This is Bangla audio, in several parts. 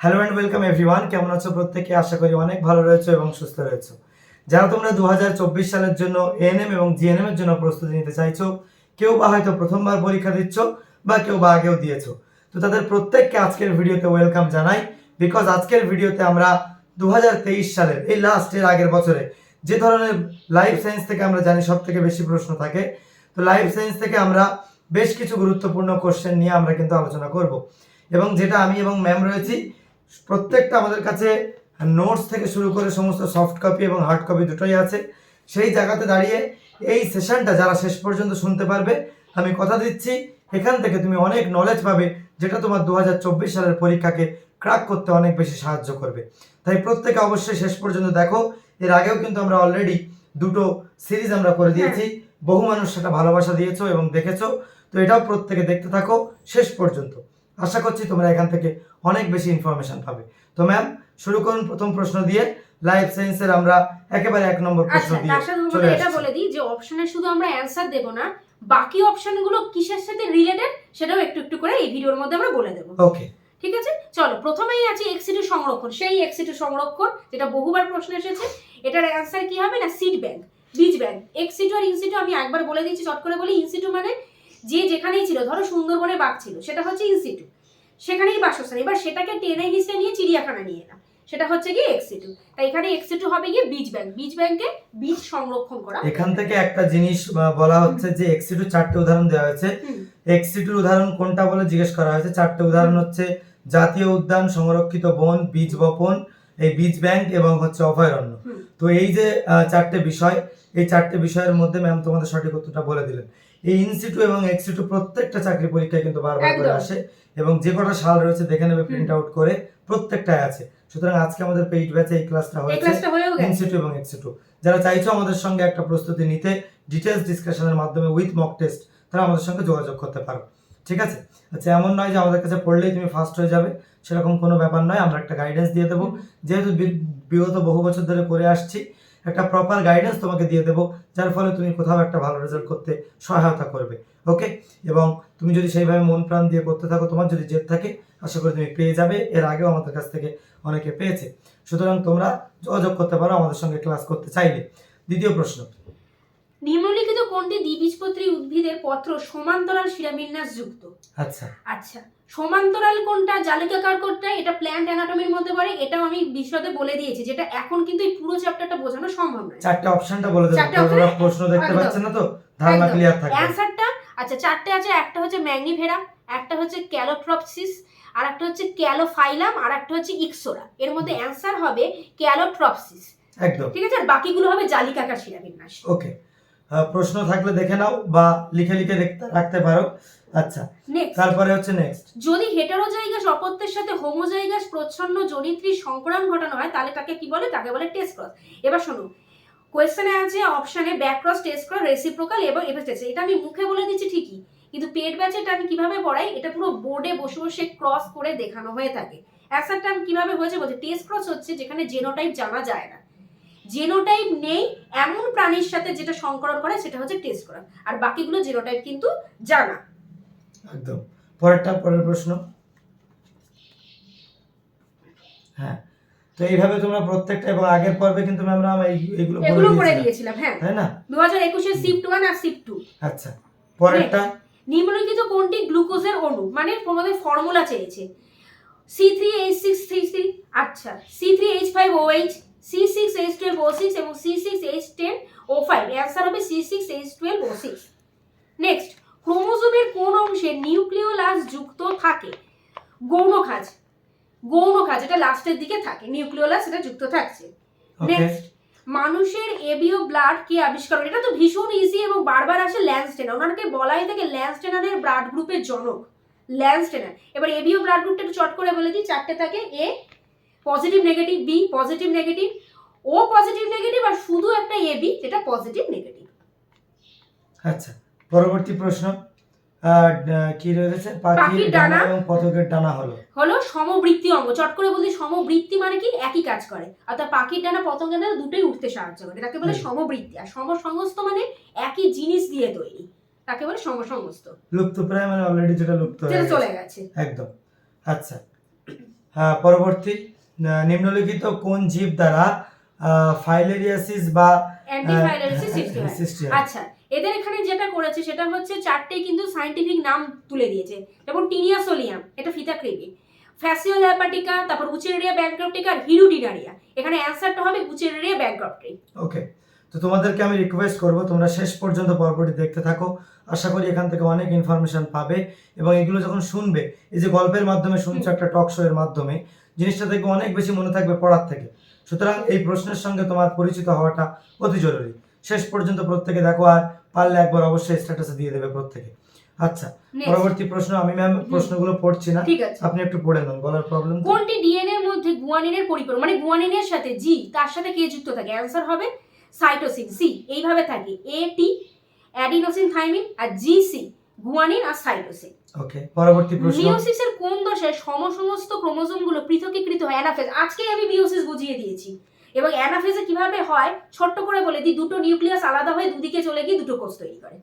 হ্যালো অ্যান্ড ওয়েলকাম এভরিওয়ান কেমন আছো প্রত্যেকে? আশা করি অনেক ভালো রয়েছে এবং সুস্থ রয়েছে। যারা তোমরা দু হাজার চব্বিশ সালের জন্য এএনএম এবং জিএনএম এর জন্য প্রস্তুতি নিতে চাইছো, কেউ বা হয়তো প্রথমবার পরীক্ষা দিচ্ছ বা কেউ বা আগেও দিয়েছ, তো তাদের প্রত্যেককে আজকের ভিডিওতে ওয়েলকাম জানাই। বিকজ আজকের ভিডিওতে আমরা দু হাজার তেইশ সালের, এই লাস্টের আগের বছরে যে ধরনের লাইফ সায়েন্স থেকে আমরা জানি সব থেকে বেশি প্রশ্ন থাকে, তো লাইফ সায়েন্স থেকে আমরা বেশ কিছু গুরুত্বপূর্ণ কোশ্চেন নিয়ে আমরা কিন্তু আলোচনা করব। এবং যেটা আমি এবং ম্যাম রয়েছি প্রত্যেকটা আমাদের কাছে নোটস থেকে শুরু করে সমস্ত সফট কপি এবং হার্ড কপি দুটোই আছে। সেই জায়গাতে দাঁড়িয়ে এই সেশনটা যারা শেষ পর্যন্ত শুনতে পারবে আমি কথা দিচ্ছি এখান থেকে তুমি অনেক নলেজ পাবে যেটা তোমার দু হাজার চব্বিশ সালের পরীক্ষাকে ক্র্যাক করতে অনেক বেশি সাহায্য করবে। তাই প্রত্যেকে অবশ্যই শেষ পর্যন্ত দেখো এর আগেও কিন্তু আমরা অলরেডি দুটো সিরিজ আমরা করে দিয়েছি বহু মানুষ সেটা ভালোবাসা দিয়েছ এবং দেখেছ। তো এটাও প্রত্যেকে দেখতে থাকো শেষ পর্যন্ত। আশা করছি তোমরা এখান থেকে অনেক বেশি ইনফরমেশন পাবে। তো ম্যাম শুরু করুন প্রথম প্রশ্ন দিয়ে। লাইফ সায়েন্সের আমরা একেবারে এক নম্বর প্রশ্ন আচ্ছা দিয়ে চলে এটা বলে দিই যে অপশনে শুধু আমরা অ্যান্সার দেব না বাকি অপশনগুলো কিসের সাথে রিলেটেড সেটাও একটু একটু করে এই ভিডিওর মধ্যে আমরা বলে দেবো। ওকে ঠিক আছে? চলো প্রথমেই আছে এক্সিটু সংরক্ষণ সেই এক্সিটু সংরক্ষণ যেটা বহুবার প্রশ্ন এসেছে এটার অ্যান্সার কি হবে না? সিড ব্যাংক বীজ ব্যাংক এক্সিটু আর ইনসিটু আমি একবার বলে দিচ্ছি চট করে বলি ইনসিটু মানে যে যেখানেই ছিল ধরো সুন্দরবনে বাঘ ছিল সেটা হচ্ছে ইনসিটু সেখানেই বাসস্থান। এবার সেটাকে টেনে হিসে নিয়ে চিড়িয়াখানা নিয়ে এলাম। সেটা হচ্ছে কি এক্সিটু তাই এখানে এক্সিটু হবে গিয়ে বীজ ব্যাংক বীজ ব্যাংকে বীজ সংরক্ষণ করা। এখান থেকে একটা জিনিস বলা হচ্ছে যে এক্সিটু চারটে উদাহরণ দেওয়া হয়েছে। এক্সিটুর উদাহরণ কোনটা বলে জিজ্ঞেস করা হয়েছে? চারটে উদাহরণ হচ্ছে জাতীয় উদ্যান সংরক্ষিত বন বীজ বপন এই বীজ ব্যাংক এবং হচ্ছে অভয়ারণ্য। তো এই যে চারটে বিষয় এই চারটে বিষয়ের মধ্যে ম্যাম তোমাদের সঠিক উত্তরটা বলে দিলেন। এই ইনস্টিটিউট এবং এক্সিটু প্রত্যেকটা চাকরি পরীক্ষায় কিন্তু বারবার করে আসে এবং যে কটা সাল রয়েছে দেখে নেবে প্রিন্ট আউট করে প্রত্যেকটাই আছে। সুতরাং আজকে আমাদের পেইড ব্যাচে এই ক্লাসটা হয়েছে ইনস্টিটিউট এবং এক্সিটু যারা চাইছো আমাদের সঙ্গে একটা প্রস্তুতি নিতে ডিটেলস ডিসকাশনের মাধ্যমে উইথ মক টেস্ট তারা আমাদের সঙ্গে যোগাযোগ করতে পারো। ঠিক আছে? আচ্ছা এমন নয় যে আমাদের কাছে পড়লেই তুমি ফার্স্ট হয়ে যাবে। সেরকম কোনো ব্যাপার নয় আমরা একটা গাইডেন্স দিয়ে দেবো। যেহেতু বিগত বহু বছর ধরে করে আসছি একটা প্রপার গাইডেন্স তোমাকে দিয়ে দেবো যার ফলে তুমি কোথাও একটা ভালো রেজাল্ট করতে সহায়তা করবে ওকে এবং তুমি যদি সেইভাবে মন প্রাণ দিয়ে করতে থাকো তোমার যদি জেদ থাকে আশা করি তুমি পেয়ে যাবে এর আগেও আমাদের কাছ থেকে অনেকে পেয়েছে। সুতরাং তোমরা যোগাযোগ করতে পারো আমাদের সঙ্গে ক্লাস করতে চাইলে। দ্বিতীয় প্রশ্ন। নিম্নলিখিত কোনটি দ্বিবীজপত্রী উদ্ভিদের পত্র সমান্তরাল শিরাবিন্যাস যুক্ত আচ্ছা। আচ্ছা। সমান্তরাল কোনটা জালিকাকার কোনটা এটা প্ল্যান্ট অ্যানাটমির মধ্যে পড়ে। এটাও আমি বিশদে বলে দিয়েছি যেটা এখন কিন্তু এই পুরো চ্যাপ্টারটা বোঝানো সম্ভব নয়। চারটে অপশনটা বলে দেবো option? প্রশ্ন দেখতে একদম। পাচ্ছে না তো? ধারণা ক্লিয়ার থাকবে। অ্যান্সারটা আচ্ছা চারটে আছে একটা হচ্ছে ম্যাগনিভেরা একটা হচ্ছে ক্যালোট্রপসিস আর একটা হচ্ছে ক্যালোফাইলাম আর একটা হচ্ছে ইক্সোরা। এর মধ্যে অ্যান্সার হবে ক্যালোট্রপসিস। একদম। ঠিক আছে? আর বাকিগুলো হবে জালিকাকার শিরাবিন্যাস ওকে। প্রশ্ন থাকলে দেখে নাও বা লিখে লিখে রাখতে পারো। আচ্ছা নেক্সট তারপরে হচ্ছে নেক্সট যদি হেটারোজাইগাস অপত্যের সাথে হোমোজাইগাস প্রচ্ছন্ন জনিত্রীর সংকরণ ঘটানো হয় তাহলে তাকে কি বলে? তাকে বলে টেস্ট ক্রস এবার শোনো কোয়েশ্চেনে আছে অপশনে back cross test cross reciprocal এবং এবার এটা আমি মুখে বলে দিচ্ছি ঠিকই কিন্তু পেট ব্যাচে এটা আমি কীভাবে পড়াই? এটা পুরো বোর্ডে বসে বসে ক্রস করে দেখানো হয়ে থাকে। অ্যান্সারটা আমি কীভাবে হয়েছে বলছে টেস্ট ক্রস হচ্ছে যেখানে জেনোটাইপ জানা যায় না। জেনোটাইপ নেই এমন প্রাণীর সাথে যেটা সংকরণ করে সেটা হচ্ছে টেস্ট করা আর বাকিগুলো জেনোটাইপ কিন্তু জানা। একদম। পরেরটা পরের প্রশ্ন। হ্যাঁ তো এইভাবে তোমরা প্রত্যেকটা এবং আগের পর্বে কিন্তু আমরা এইগুলো এগুলো করে দিয়েছিলাম, হ্যাঁ। তাই না? দু হাজার একুশে সিফট ওয়ান আর সিফট টু। আচ্ছা পরেরটা? নিম্নলিখিত কোনটি গ্লুকোজের অণু? মানে তোমাদের ফর্মুলা চেয়েছে। C three H six three three আচ্ছা C three H five O H C six H twelve O six এবং C six H ten O five. Answer হবে C six H twelve O six. Next ক্রোমোজোমের কোন অংশে নিউক্লিওলাস যুক্ত থাকে? গৌণ খাজ গৌণ খাজ এটা লাস্টের দিকে থাকে। নিউক্লিওলাস এটা যুক্ত থাকছে। নেক্সট মানুষের এবিও ব্লাড কে আবিষ্কার করে? এটা তো ভীষণ ইজি এবং বারবার আসে ল্যান্সটেনার ওনাকে বলাই থাকে ল্যান্সটেনারের ব্লাড গ্রুপের জনক। ল্যান্সটেনার এবার এবিও ব্লাড গ্রুপটা একটু চট করে বলে দিই। চারটে থাকে। A positive negative B positive negative O positive negative আর শুধু একটা এ বি যেটা পজিটিভ নেগেটিভ আচ্ছা। পরবর্তী প্রশ্ন কি রয়েছে? পাখির ডানা। এবং পতকের ডানা হলো। হলো সমবৃত্তি অঙ্গ। চট করে বলি সমবৃত্তি মানে কি? একই কাজ করে। অর্থাৎ পাখির ডানা পতঙ্গের ডানা দুটোই উঠতে সাহায্য করে। তাকে বলে সমবৃত্তি। আর সমসংস্থ মানে একই জিনিস দিয়ে তৈরি। তাকে বলে সমসংস্থ। লুপ্ত প্রায় মানে অলরেডি যেটা লুপ্ত হয়ে যেটা চলে গেছে। একদম। আচ্ছা। পরবর্তী নিম্নলিখিত কোন জীব দ্বারা ফাইলেরিয়াসিস বা আচ্ছা। এদের এখানে যেটা করেছে সেটা হচ্ছে চারটে কিন্তু সাইন্টিফিক নাম তুলে দিয়েছে। যেমন টিনিয়াসোলিয়াম এটা ফিতাকৃমি ফ্যাসিওল অ্যাপাটিকা তারপর উচেরিয়া ব্যাংক্রপ্টিকা আর হিরুডিনারিয়া এখানে অ্যান্সারটা হবে উচেরিয়া ব্যাংক্রপ্টি ওকে তো তোমাদেরকে আমি রিকোয়েস্ট করব তোমরা শেষ পর্যন্ত পর্বটি দেখতে থাকো। আশা করি এখান থেকে অনেক ইনফরমেশন পাবে এবং এগুলো যখন শুনবে এই যে গল্পের মাধ্যমে শুনছো একটা টক শো এর মাধ্যমে জিনিসটা থেকে অনেক বেশি মনে থাকবে পড়ার থেকে। সুতরাং এই প্রশ্নের সঙ্গে তোমার পরিচিত হওয়াটা অতি জরুরি। শেষ পর্যন্ত প্রত্যেকে দেখো আর পারলে একবার অবশ্যই স্ট্যাটাসে দিয়ে দেবে প্রত্যেকে। আচ্ছা পরবর্তী প্রশ্ন আমি ম্যাম প্রশ্নগুলো পড়ছি না। আপনি একটু পড়ে নেন গলার প্রবলেম কোনটি ডিএনএ এর মধ্যে গুয়ানিনের পরিপূরক মানে গুয়ানিনের সাথে জি তার সাথে কে যুক্ত থাকে? অ্যান্সার হবে সাইটোসিন সি এইভাবে থাকে। এ টি অ্যাডিনোসিন থাইমিন আর জি সি গুয়ানিন আর সাইটোসিন ওকে পরবর্তী প্রশ্ন। মিওসিসের কোন দশায় সমসমস্ত ক্রোমোজোমগুলো পৃথকীকৃত হয়? অ্যানাফেজ আজকেই আমি মিওসিস বুঝিয়ে দিয়েছি। এবং অ্যানাফেজে কীভাবে হয় ছোট্ট করে বলে দিই দুটো নিউক্লিয়াস আলাদা হয়ে দুদিকে চলে গিয়ে দুটো কোষ তৈরি করে।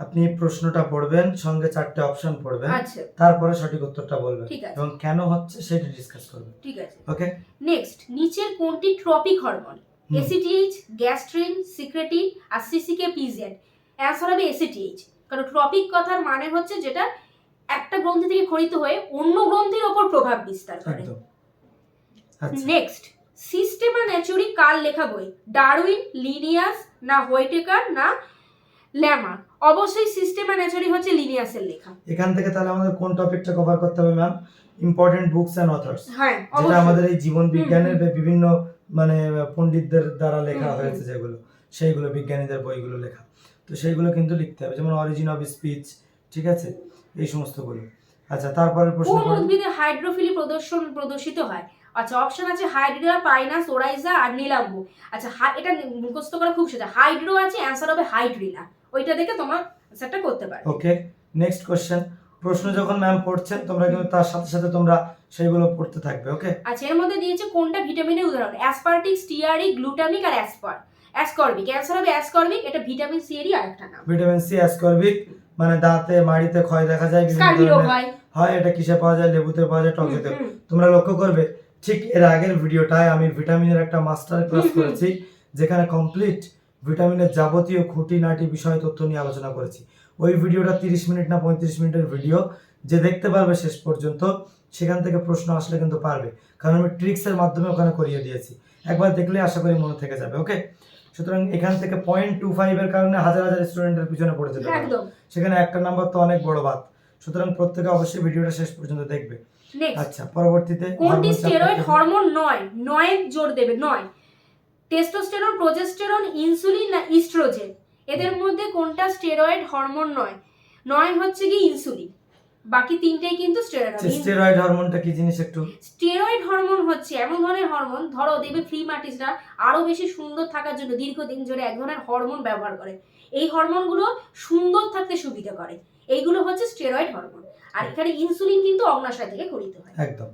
আপনি প্রশ্নটা পড়বেন সঙ্গে চারটে অপশন পড়বেন আচ্ছা। তারপরে সঠিক উত্তরটা বলবেন। ঠিক আছে। এবং কেন হচ্ছে সেটা ডিসকাস করবেন। ঠিক আছে। ওকে নেক্সট নিচের কোনটি tropic hormone ACTH gastrin secretin আর সিসিকে পিজেড অ্যান্সার হবে এসিটিএইচ কারণ ট্রপিক কথার মানে হচ্ছে যেটা একটা গ্রন্থি থেকে খরিত হয়ে অন্য গ্রন্থির ওপর প্রভাব বিস্তার করে। নেক্সট সিস্টেমা ন্যাচুরি কার লেখা বই? ডারউইন লিনিয়াস না হোয়াইটেকার না ল্যামা অবশ্যই সিস্টেমা ন্যাচুরি হচ্ছে লিনিয়াসের লেখা। এখান থেকে তাহলে আমাদের কোন টপিকটা কভার করতে হবে ma'am important books and authors হ্যাঁ যেটা আমাদের এই জীবন বিজ্ঞানের বিভিন্ন মানে পণ্ডিতদের দ্বারা লেখা। হয়েছে যেগুলো। সেইগুলো বিজ্ঞানীদের বইগুলো লেখা। তো সেইগুলো কিন্তু লিখতে হবে যেমন অরিজিন অফ স্পিচ ঠিক আছে? এই সমস্তগুলো। আচ্ছা তারপরের প্রশ্ন কোন উদ্ভিদে হাইড্রোফিলি প্রদর্শন প্রদর্শিত হয়? আচ্ছা অপশন আছে হাইড্রা পাইনাস ওরাইজা আর নীলাম্বু। আচ্ছা এটা মুখস্থ করা খুব সোজা। হাইড্রো আছে অ্যান্সার হবে হাইড্রিলা ওইটা দেখে তোমার অ্যান্সারটা করতে পারবে। ওকে নেক্সট কোশ্চেন প্রশ্ন যখন ম্যাম পড়ছেন তোমরা কিন্তু তার সাথে সাথে তোমরা সেইগুলো পড়তে থাকবে ওকে আচ্ছা এর মধ্যে দিয়েছে কোনটা ভিটামিনের উদাহরণ? অ্যাসপার্টিক স্টিয়ারিক গ্লুটামিক আর অ্যাসপার অ্যাসকর্বিক অ্যান্সার হবে অ্যাসকর্বিক এটা ভিটামিন সি এরই আরেকটা নাম। ভিটামিন সি অ্যাসকর্বিক মানে দাঁতে মাড়িতে ক্ষয় দেখা যায় বিভিন্ন হয়। এটা কিসে পাওয়া যায়? লেবুতে পাওয়া যায় টকেতে। তোমরা লক্ষ্য করবে ঠিক এর আগের ভিডিওটায় আমি ভিটামিনের একটা মাস্টার ক্লাস। করেছি যেখানে কমপ্লিট ভিটামিনের যাবতীয় খুঁটিনাটি বিষয় তথ্য নিয়ে আলোচনা করেছি। ওই ভিডিওটা তিরিশ মিনিট না পঁয়ত্রিশ মিনিটের ভিডিও যে দেখতে পারবে শেষ পর্যন্ত সেখান থেকে প্রশ্ন আসলে কিন্তু পারবে। কারণ আমি ট্রিক্সের মাধ্যমে ওখানে করিয়ে দিয়েছি। একবার দেখলে আশা করি মনে থেকে যাবে ওকে সুতরাং এখান থেকে পয়েন্ট টু ফাইভের কারণে হাজার হাজার স্টুডেন্টের পিছনে পড়ে যেতে সেখানে একটা নাম্বার তো অনেক বড় বাদ সুতরাং প্রত্যেকে অবশ্যই ভিডিওটা শেষ পর্যন্ত দেখবে। নেক্সট আচ্ছা পরবর্তীতে কোনটি স্টেরয়েড হরমোন নয়? নয় জোর দেবে নয়। টেস্টোস্টেরন প্রোজেস্টেরন ইনসুলিন না ইস্ট্রোজেন এদের মধ্যে কোনটা স্টেরয়েড হরমোন নয়? নয় হচ্ছে কি ইনসুলিন বাকি তিনটেই কিন্তু স্টেরয়েড স্টেরয়েড হরমোনটা কি জিনিস একটু? স্টেরয়েড হরমোন হচ্ছে এমন ধরনের হরমোন ধরো দেখবে ফ্রি মার্টিসরা আরও বেশি সুন্দর থাকার জন্য দীর্ঘদিন ধরে এক ধরনের হরমোন ব্যবহার করে। এই হরমোনগুলো সুন্দর থাকতে সুবিধা করে। এইগুলো হচ্ছে স্টেরয়েড হরমোন আর এখানে ইনসুলিন কিন্তু অগ্নাশয় থেকে গঠিত হয়। একদম।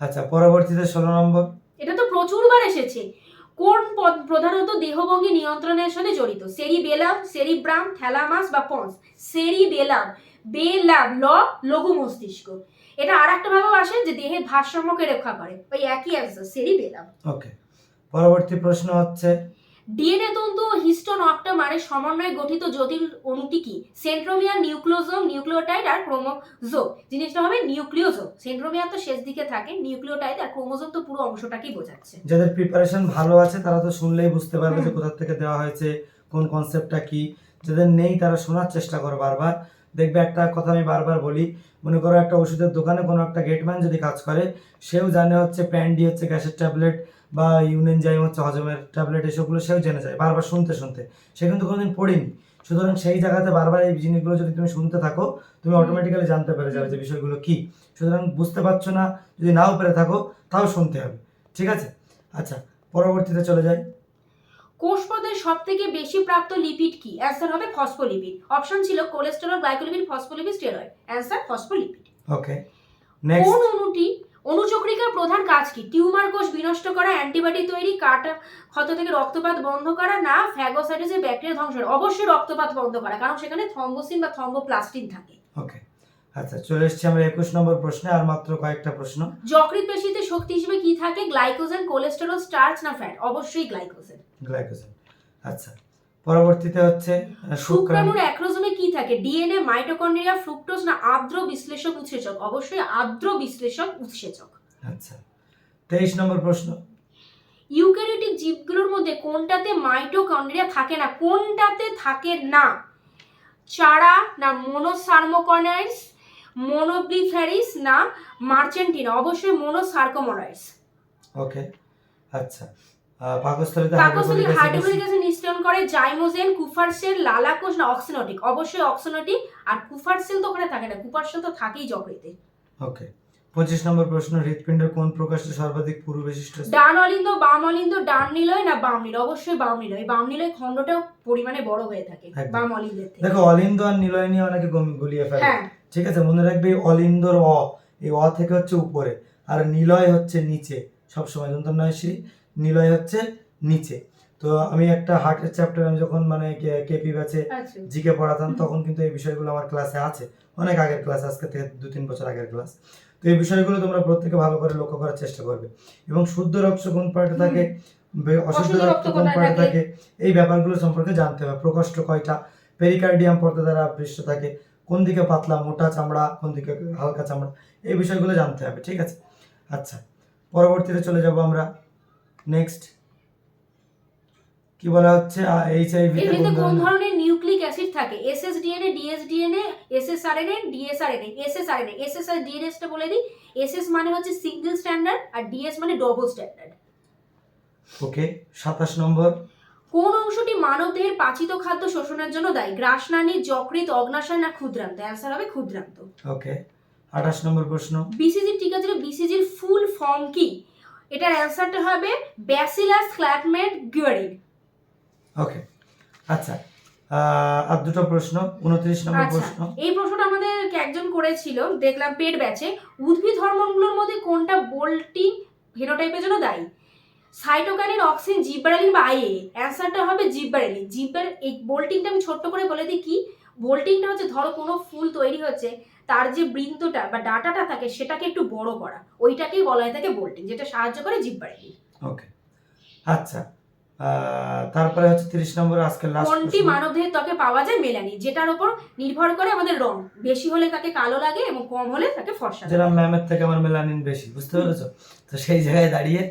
আচ্ছা পরবর্তীতে ষোলো নম্বর। এটা তো প্রচুরবার এসেছে। কোন পদ- প্রধানত দেহভঙ্গি নিয়ন্ত্রণের সাথে জড়িত? সেরিবেলাম সেরিব্রাম থ্যালামাস বা পন্স? সেরিবেলাম বেলাম বেলাম ল লঘু মস্তিষ্ক। এটা আর একটা ভাবেও আসে যে দেহের ভারসাম্যকে রক্ষা করে। ওই একই অ্যান্সার সেরিবেলাম। ওকে। পরবর্তী প্রশ্ন হচ্ছে ডিএনএ তন্তু ও হিস্টোন অক্টোমারের সমন্বয়ে গঠিত জটিল অণুটি কি? সেন্ট্রোমিয়ার নিউক্লিওজোম নিউক্লিওটাইড আর ক্রোমোজোম। জিনিসটা হবে নিউক্লিওজোম। সেন্ট্রোমিয়ার তো শেষ দিকে থাকে নিউক্লিওটাইড আর ক্রোমোজোম তো পুরো অংশটাকেই বোঝাচ্ছে? যাদের প্রিপারেশন ভালো আছে তারা তো শুনলেই বুঝতে পারবে যে কোথা থেকে দেওয়া হয়েছে কোন কনসেপ্টটা কি। যাদের নেই তারা শোনার চেষ্টা করো বারবার। দেখবে একটা কথা আমি বারবার বলি মনে করো একটা ওষুধের দোকানে কোনো একটা গেটম্যান যদি কাজ করে সেও জানে হচ্ছে প্যান্ডি হচ্ছে গ্যাসের ট্যাবলেট বা ইউনিয়ন ইউনেনজাইম হচ্ছে হজমের ট্যাবলেট এসবগুলো সেও জেনে যায় বারবার শুনতে শুনতে। সে কিন্তু কোনোদিন পড়িনি। সুতরাং সেই জায়গাতে বারবার এই জিনিসগুলো যদি তুমি শুনতে থাকো তুমি অটোমেটিক্যালি জানতে পেরে যাবে যে বিষয়গুলো কি। সুতরাং বুঝতে পারছ না যদি নাও পেরে থাকো তাও শুনতে হবে। ঠিক আছে? আচ্ছা পরবর্তীতে চলে যাই। কোষপদের সব থেকে বেশি প্রাপ্ত লিপিড কি? অ্যান্সার হবে ফসফোলিপিড অপশন ছিল cholesterol glycolipid phospholipid steroid answer phospholipid okay next কোন অণুটি অনুচক্রিকার প্রধান কাজ কি? টিউমার কোষ বিনষ্ট করা অ্যান্টিবায়োটিক তৈরি কাটা ক্ষত থেকে রক্তপাত বন্ধ করা না ফ্যাগোসাইটিসের ব্যাকটেরিয়া ধ্বংস করা? অবশ্যই রক্তপাত বন্ধ করা কারণ সেখানে থম্বোসিন বা থম্বোপ্লাস্টিন থাকে। ওকে আচ্ছা চলে এসেছি আমরা একুশ নম্বর প্রশ্নে আর মাত্র কয়েকটা প্রশ্ন। যকৃৎ পেশিতে শক্তি হিসেবে কি থাকে? গ্লাইকোজেন কোলেস্টেরল স্টার্চ না ফ্যাট? অবশ্যই গ্লাইকোজেন। গ্লাইকোজেন আচ্ছা পরবর্তীতে হচ্ছে শুক্রাণুর থাকে। ডিএনএ মাইটোকন্ড্রিয়া ফ্রুক্টোজ না আর্দ্র বিশ্লেষক উৎসেচক? অবশ্যই আর্দ্র বিশ্লেষক উৎসেচক। আচ্ছা। তেইশ নম্বর প্রশ্ন। ইউক্যারিওটিক জীবগুলোর মধ্যে কোনটাতে মাইটোকন্ড্রিয়া থাকে না কোনটাতে থাকে না? চারা না মোনোসার্মোকনাইস মোনোব্লিফেরিস না মার্চেন্টিনা অবশ্যই মোনোসার্কোমোনাইস ওকে আচ্ছা। পাকস্থলীতে পাকস্থলী হাইড্রোক্লোরিক অ্যাসিড নিঃসরণ করে জাইমোজেন কুফারসেল লালাকোষ না অক্সিনোটিক। অবশ্যই অক্সিনোটিক আর কুফারসেল তো ওখানে থাকে না কুফারসেল তো থাকেই যকৃতে ওকে পঁচিশ নম্বর প্রশ্ন হৃৎপিণ্ডের কোন প্রকাশে সর্বাধিক পুরু বিশিষ্ট ডান অলিন্দ বাম অলিন্দ ডান নিলয় না বাম নিলয় অবশ্যই বাম নিলয় বাম নিলয় খণ্ডটাও পরিমাণে বড় হয়ে থাকে বাম অলিন্দের থেকে। দেখো অলিন্দ আর নিলয় নিয়ে অনেকে গম- গুলিয়ে ফেলে। হ্যাঁ। ঠিক আছে মনে রাখবে অলিন্দর অ এই অ থেকে হচ্ছে উপরে আর নিলয় হচ্ছে নিচে সবসময়। যন্ত্র নয়শ্রী নিলয় হচ্ছে নিচে। তো আমি একটা হার্টের চ্যাপ্টার আমি যখন মানে কেপি ব্যাচে জিকে পড়াতাম তখন কিন্তু এই বিষয়গুলো আমার ক্লাসে আছে। অনেক আগের ক্লাস আজকে থেকে দু তিন বছর আগের ক্লাস তো এই বিষয়গুলো তোমরা প্রত্যেকে ভালো করে লক্ষ্য করার চেষ্টা করবে। এবং শুদ্ধ রক্ত কোন পার্টে থাকে অশুদ্ধ রক্ত কোন পার্টে থাকে? এই ব্যাপারগুলো সম্পর্কে জানতে হবে। প্রকোষ্ঠ কয়টা? পেরিকার্ডিয়াম পর্দা দ্বারা আবৃষ্ট থাকে। কোন দিকে পাতলা মোটা চামড়া কোন দিকে হালকা চামড়া? এই বিষয়গুলো জানতে হবে ঠিক আছে? আচ্ছা পরবর্তীতে চলে যাব আমরা নেক্সট কি বলা হচ্ছে? এইচআইভি তে কোন ধরনের নিউক্লিক অ্যাসিড থাকে? এসএসডিএনএ ডিএসডিএনএ এসএসআরএনএ ডিএসআরএনএ এসএসআরএনএ এসএস আর ডিএনএসটা বলে দিই। এসএস মানে হচ্ছে সিঙ্গেল স্ট্যান্ডার্ড আর ডিএস মানে ডবল স্ট্যান্ডার্ড ওকে সাতাশ নম্বর। কোন অংশটি মানবদেহের পাচিত খাদ্য শোষণের জন্য দায়ী? গ্রাসনালী যকৃৎ অগ্নাশয় না ক্ষুদ্রান্ত? অ্যান্সার হবে ক্ষুদ্রান্ত। ওকে আঠাশ নম্বর প্রশ্ন। বিসিজির টিকা ছিল বিসিজির ফুল ফর্ম কি? এটার অ্যান্সারটা হবে ব্যাসিলাস ক্ল্যাটমেট গুয়ারিড ওকে আচ্ছা আর দুটো প্রশ্ন উনত্রিশ নম্বর আচ্ছা প্রশ্ন। এই প্রশ্নটা আমাদের একজন করেছিল দেখলাম পেট ব্যাচে। উদ্ভিদ হরমোনগুলোর মধ্যে কোনটা বোল্টিং ফেনোটাইপের জন্য দায়ী? সাইটোকাইনিন অক্সিন জিব্বারেলিন বা আইএ? অ্যান্সারটা হবে জিব্বারেলিন। জিব্বার এই বোল্টিংটা আমি ছোট্ট করে বলে দিই কি? বোল্টিংটা হচ্ছে ধরো কোনো ফুল তৈরি হচ্ছে তার যে বৃন্তটা বা ডাটাটা থাকে সেটাকে একটু বড় করা। ওইটাকেই বলা হয় থাকে বোল্টিং যেটা সাহায্য করে জিব্বারেলিন ওকে। আচ্ছা তারপরে হচ্ছে তিরিশ নম্বর আজকে লাস্ট কোনটি মানবদেহের ত্বকে পাওয়া যায় মেলানি যেটার উপর নির্ভর করে আমাদের রং। বেশি হলে তাকে কালো লাগে এবং কম হলে তাকে ফর্সা লাগে। যেটা ম্যামের থেকে আমার মেলানিন বেশি বুঝতে পেরেছ? তো সেই জায়গায় দাঁড়িয়ে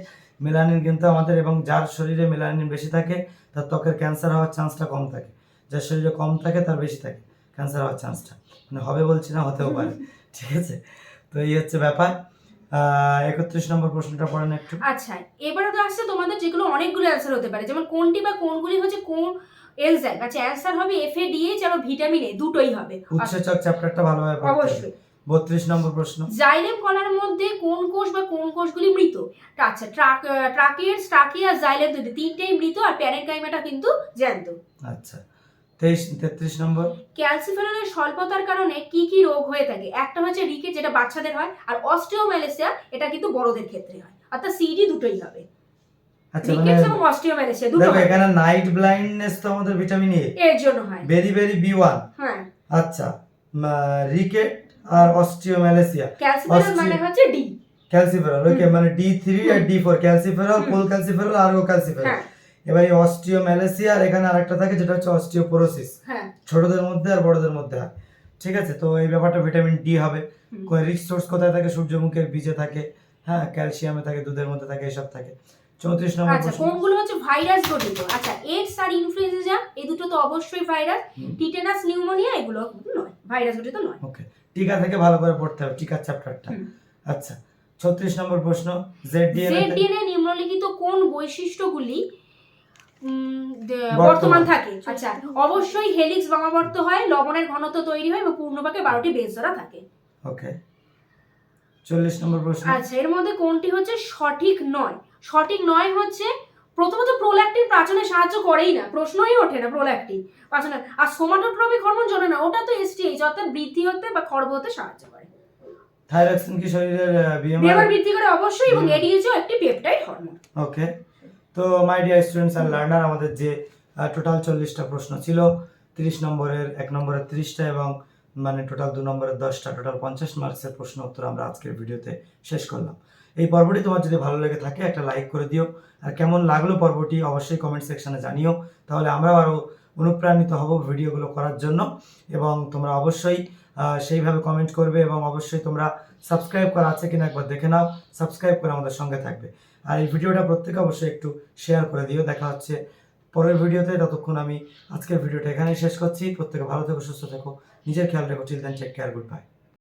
মেলানিন কিন্তু আমাদের এবং যার শরীরে মেলানিন বেশি থাকে তার ত্বকের ক্যান্সার হওয়ার চান্সটা কম থাকে। যার শরীরে কম থাকে তার বেশি থাকে। ক্যান্সার হওয়ার চান্সটা মানে হবে বলছি না হতেও পারে। ঠিক আছে? তো এই হচ্ছে ব্যাপার। একত্রিশ নম্বর প্রশ্নটা পড়েন একটু। আচ্ছা এবারে তো আসছে তোমাদের যেগুলো অনেকগুলো অ্যান্সার হতে পারে। যেমন কোনটি বা কোনগুলি হচ্ছে কোন এনজাইম আচ্ছা অ্যান্সার হবে এফ এ ডিএইচ আর ভিটামিন এ দুটোই হবে। উৎসেচক চ্যাপ্টারটা ভালোভাবে অবশ্যই। বত্রিশ নম্বর প্রশ্ন। জাইলেম কলার মধ্যে কোন কোষ বা কোন কোষগুলি মৃত? আচ্ছা ট্রাক ট্রাকের স্টাকি আর জাইলেম দুটো তিনটেই মৃত আর প্যারেনকাইমাটা কিন্তু জ্যান্ত। আচ্ছা। তেইশ তেত্রিশ নম্বর। ক্যালসিফেরলের স্বল্পতার কারণে কি কি রোগ হয়ে থাকে? একটা হচ্ছে রিকেট যেটা বাচ্চাদের হয় আর অস্টিওম্যালেসিয়া এটা কিন্তু বড়দের ক্ষেত্রে হয়। অর্থাৎ সিডি দুটোই হবে। আচ্ছা মানে দেখো এখানে নাইট ব্লাইন্ডনেস তো আমাদের ভিটামিন এ এর জন্য হয়। Very very B one. হ্যাঁ। আচ্ছা রিকেট আর মানে হচ্ছে ডি ক্যালসিফেরল ওকে মানে ডি থ্রি আর D four calciferol. Cholecalciferol আর ও ক্যালসিফেরল। হ্যাঁ। এবার এই অস্টিওম্যালেসিয়া আর এখানে আরেকটা থাকে যেটা হচ্ছে অস্টিওপোরোসিস। হ্যাঁ। ছোটদের মধ্যে আর বড়দের মধ্যে হয়। ঠিক আছে? তো এই ব্যাপারটা ভিটামিন ডি হবে। রিচ সোর্স কোথায় থাকে? সূর্যমুখের বীজে থাকে। হ্যাঁ ক্যালসিয়ামে থাকে দুধের মধ্যে থাকে এসব থাকে। চৌত্রিশ নম্বর আচ্ছা কোনগুলো হচ্ছে ভাইরাস ঘটিত আচ্ছা এইডস আর ইনফ্লুয়েঞ্জা এই দুটো তো অবশ্যই ভাইরাস টিটেনাস নিউমোনিয়া এগুলো নয়। ভাইরাস ঘটিত নয়। ওকে টিকা থেকে ভালো করে পড়তে হবে টিকার চ্যাপ্টারটা আচ্ছা ছত্রিশ নম্বর প্রশ্ন। জেড ডিএনএ নিম্নলিখিত কোন বৈশিষ্ট্যগুলি বর্তমান। বর্তমান থাকে। আচ্ছা অবশ্যই হেলিক্স বামাবর্ত হয় লবণের ঘনত্ব তৈরি হয় এবং পূর্ণভাগে বারোটি বেস ধরা থাকে। ওকে। চল্লিশ নম্বর প্রশ্ন। আচ্ছা এর মধ্যে কোনটি হচ্ছে সঠিক নয়? সঠিক নয় হচ্ছে প্রথমত প্রোল্যাক্টিন পাচনে সাহায্য করেই না প্রশ্নই ওঠে না প্রোল্যাক্টিন পাচনে আর সোমাটোট্রপিক হরমোন জানে না ওটা তো এসটিএইচ অর্থাৎ বৃদ্ধি হতে বা খর্ব হতে সাহায্য করে। থাইরক্সিন কি শরীরের বিএমআর বৃদ্ধি করে অবশ্যই এবং। এডিএইচও একটি পেপটাইড হরমোন ওকে। তো my dear students and learner আমাদের যে টোটাল চল্লিশটা প্রশ্ন ছিল, তিরিশ নম্বরের, এক নম্বরের তিরিশটা এবং মানে টোটাল দু নম্বরের দশটা টোটাল পঞ্চাশ মার্কসের প্রশ্ন উত্তর আমরা আজকের ভিডিওতে শেষ করলাম। এই পর্বটি তোমার যদি ভালো লেগে থাকে, একটা লাইক করে দিও। আর কেমন লাগল পর্বটি, অবশ্যই কমেন্ট সেকশনে জানিও। তাহলে আমরাও আরও অনুপ্রাণিত হব ভিডিওগুলো করার জন্য। এবং তোমরা অবশ্যই সেইভাবে কমেন্ট করবে এবং অবশ্যই তোমরা সাবস্ক্রাইব করা আছে কিনা একবার দেখে নাও, সাবস্ক্রাইব করে আমাদের সঙ্গে থাকবে। আর এই ভিডিওটা প্রত্যেকে অবশ্যই একটু শেয়ার করে দিও। দেখা হচ্ছে পরের ভিডিওতে। ততক্ষণ আমি আজকের ভিডিওটা এখানেই শেষ করছি। প্রত্যেকে ভালো থেকো, সুস্থ থেকো। নিজের খেয়াল রেখো। Chill then take care good bye